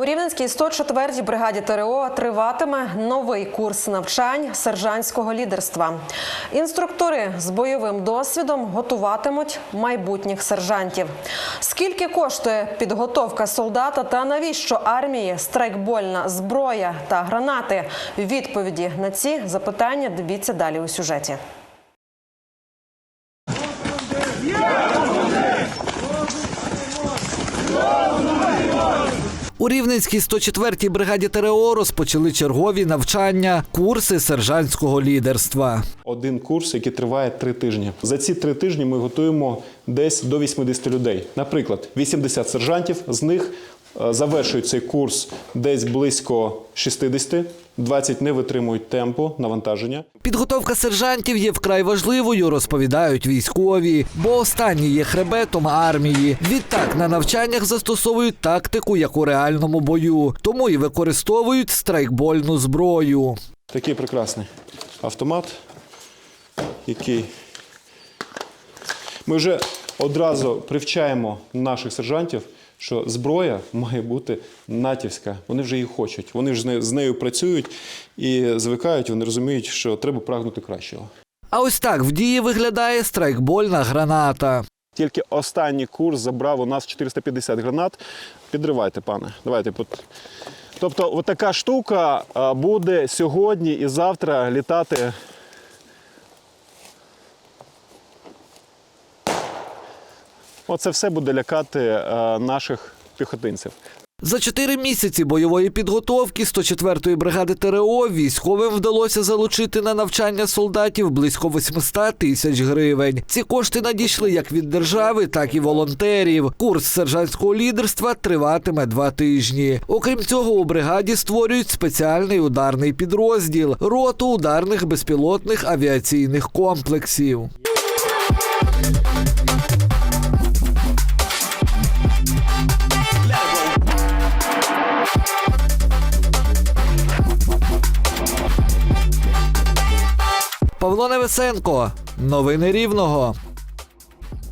У Рівненській 104-й бригаді ТРО триватиме новий курс навчань сержантського лідерства. Інструктори з бойовим досвідом готуватимуть майбутніх сержантів. Скільки коштує підготовка солдата та навіщо армії страйкбольна зброя та гранати? Відповіді на ці запитання дивіться далі у сюжеті. Рівненській 104-й бригаді ТРО розпочали чергові навчання, курси сержантського лідерства. Один курс, який триває три тижні. За ці три тижні ми готуємо десь до 80 людей. Наприклад, 80 сержантів, з них завершують цей курс десь близько 60, 20 не витримують темпу навантаження. Підготовка сержантів є вкрай важливою, розповідають військові, бо останні є хребетом армії. Відтак на навчаннях застосовують тактику, як у реальному бою, тому і використовують страйкбольну зброю. Такий прекрасний автомат, який ми вже одразу привчаємо наших сержантів, що зброя має бути натівська. Вони вже її хочуть. Вони ж з нею- працюють і звикають, вони розуміють, що треба прагнути кращого. А ось так в дії виглядає страйкбольна граната. Тільки останній курс забрав у нас 450 гранат. Підривайте, пане. Давайте. пот- Тобто, от така штука буде сьогодні і завтра літати. Оце все буде лякати е, наших піхотинців. За чотири місяці бойової підготовки 104-ї бригади ТРО військовим вдалося залучити на навчання солдатів близько 800 тисяч гривень. Ці кошти надійшли як від держави, так і волонтерів. Курс сержантського лідерства триватиме два тижні. Окрім цього, у бригаді створюють спеціальний ударний підрозділ роту ударних безпілотних авіаційних комплексів. Павло Невесенко. Новини Рівного.